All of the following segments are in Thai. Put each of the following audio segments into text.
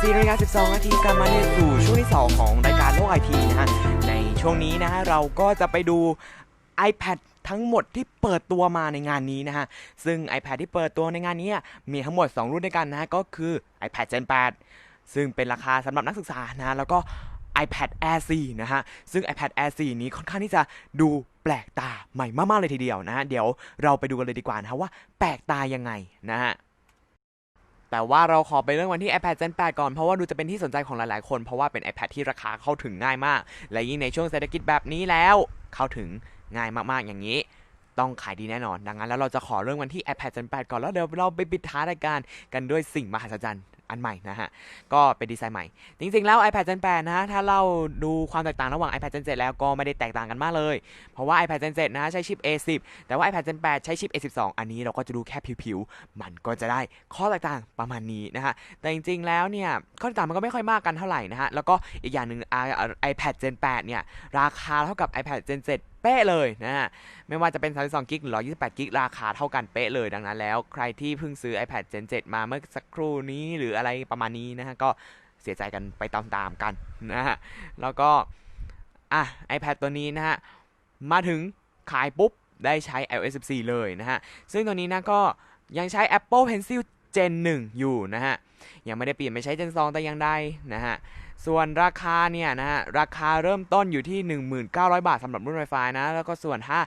4นาฬิกา12 นาทีกลับมาในสู่ช่วงที่ 2 ของรายการโลกไอทีนะฮะ ในช่วงนี้นะฮะ เราก็จะไปดู iPad ทั้งหมดที่เปิดตัวมาในงานนี้นะฮะ ซึ่ง iPad ที่เปิดตัวในงานนี้มีทั้งหมด 2 รุ่นด้วยกันนะฮะ ก็คือ iPad Gen 8 ซึ่งเป็นราคาสำหรับนักศึกษานะฮะแล้วก็ iPad Air 4 นะฮะ ซึ่ง iPad Air 4 นี้ค่อนข้างที่จะดูแปลกตาใหม่มากๆเลยทีเดียวนะฮะ เดี๋ยวเราไปดูกันเลยดีกว่านะะว่าแปลกตายังไงนะฮะ แต่ว่าเราขอไปเรื่องวันที่ iPad Gen 8 ก่อน เพราะว่าดูจะเป็นที่สนใจของหลายๆ คน เพราะว่าเป็น iPad ที่ราคาเข้าถึงง่ายมาก และยิ่งในช่วงเศรษฐกิจแบบนี้แล้ว เข้าถึงง่ายมาก ๆ อย่างนี้ ต้องขายดีแน่นอน ดังนั้นแล้วเราจะขอเรื่องวันที่ iPad Gen 8 ก่อน แล้วเดี๋ยวเราไปปิดท้ายรายการกันด้วยสิ่งมหัศจรรย์ อันใหม่นะฮะ ก็เป็นดีไซน์ใหม่ จริงๆ แล้ว iPad Gen 8 นะฮะ ถ้าเราดูความแตกต่างระหว่าง iPad Gen 7 แล้วก็ไม่ได้แตกต่างกันมากเลย เพราะว่า iPad Gen 7 นะฮะ ใช้ชิป A10 แต่ว่า iPad Gen 8 ใช้ชิป A12 อันนี้เราก็จะดูแค่ผิวๆ มันก็จะได้ข้อแตกต่างประมาณนี้นะฮะ แต่จริงๆ แล้วเนี่ย ข้อแตกต่างมันก็ไม่ค่อยมากกันเท่าไหร่นะฮะ แล้วก็อีกอย่างหนึ่ง iPad Gen 8 เนี่ย ราคาเท่ากับ iPad Gen 7 ป๊ะเลยนะฮะไม่ว่าจะเป็น 32 กิกหรือ 128 กิก ราคาเท่ากันเป๊ะเลยดังนั้นแล้ว ใครที่เพิ่งซื้อ iPad Gen 7 มาเมื่อสักครู่นี้หรืออะไรประมาณนี้นะฮะก็เสียใจกันไปตามๆกันนะฮะแล้วก็อะ iPad ตัวนี้นะฮะมาถึงขายปุ๊บได้ใช้ iOS 14 เลยนะฮะ ซึ่งตัวนี้นะก็ยังใช้ Apple Pencil Gen 1 อยู่นะฮะยังไม่ได้เปลี่ยนไปใช้ Gen 2 แต่ยังได้นะฮะส่วนราคาเนี่ยนะฮะราคาเริ่มต้นอยู่ที่ 1900 บาทสำหรับรุ่น Wi-Fi นะแล้วก็ส่วนถ้า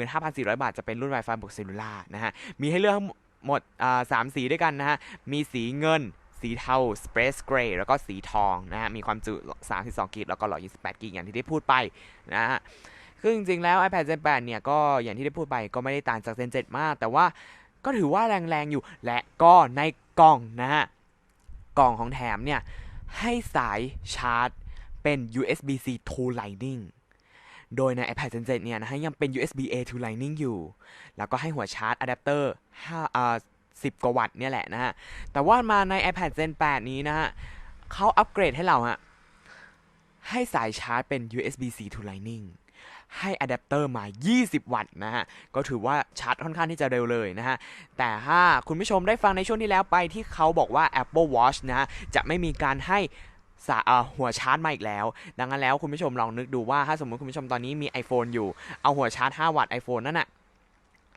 15,400 บาทจะเป็นรุ่น Wi-Fi บวกเซลลูล่านะฮะมีให้เลือกทั้งหมดอ่าสามสีด้วยกันนะฮะมีสีเงินสีเทา Space Gray แล้วก็สีทองนะฮะ มีความจุ 32 กิก แล้วก็ 128 กิก อย่างที่ได้พูดไปนะฮะคือจริงๆ แล้ว iPad Gen 8 เนี่ย ก็อย่างที่ได้พูดไป ก็ไม่ได้ต่างจาก Gen 7 มาก แต่ว่า ก็ถือว่าแรงๆอยู่ และก็ในกล่องนะฮะ กล่องของแถมเนี่ย ให้สายชาร์จเป็น USB-C to Lightning โดยใน iPad Gen 7เนี่ยนะฮะยังเป็น USB A to Lightning อยู่ แล้วก็ให้หัวชาร์จอะแดปเตอร์5อ่า10 กว่าวัตต์เนี่ยแหละนะฮะ แต่ว่ามาใน iPad Gen 8 นี้นะฮะเขาอัปเกรดให้เราฮะ ให้สายชาร์จเป็น USB-C to Lightning ให้อะแดปเตอร์มา 20 วัตต์นะฮะ ก็ถือว่าชาร์จค่อนข้างที่จะเร็วเลยนะฮะ แต่ถ้าคุณผู้ชมได้ฟังในช่วงที่แล้วไปที่เขาบอกว่า Apple Watch นะฮะ จะไม่มีการให้สาหัวชาร์จมาอีกแล้ว ดังนั้นแล้วคุณผู้ชมลองนึกดูว่าถ้าสมมติคุณผู้ชมตอนนี้มี iPhone อยู่ เอาหัวชาร์จ 5 วัตต์ iPhone นั่นน่ะ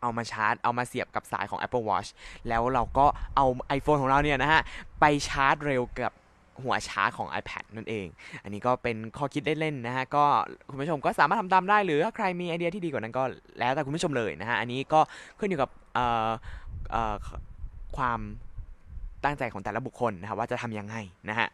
เอามาชาร์จ เอามาเสียบกับสายของ Apple Watch แล้วเราก็เอา iPhone ของเราเนี่ยนะฮะ ไปชาร์จเร็วกับ หัวชาร์จของ iPad นั่นเอง อันนี้ก็เป็นข้อคิดเล่นๆนะฮะ ก็คุณผู้ชมก็สามารถทำตามได้ หรือถ้าใครมีไอเดียที่ดีกว่านั้นก็แล้วแต่คุณผู้ชมเลยนะฮะ อันนี้ก็ขึ้นอยู่กับความตั้งใจของแต่ละบุคคลนะครับว่าจะทำยังไงนะฮะ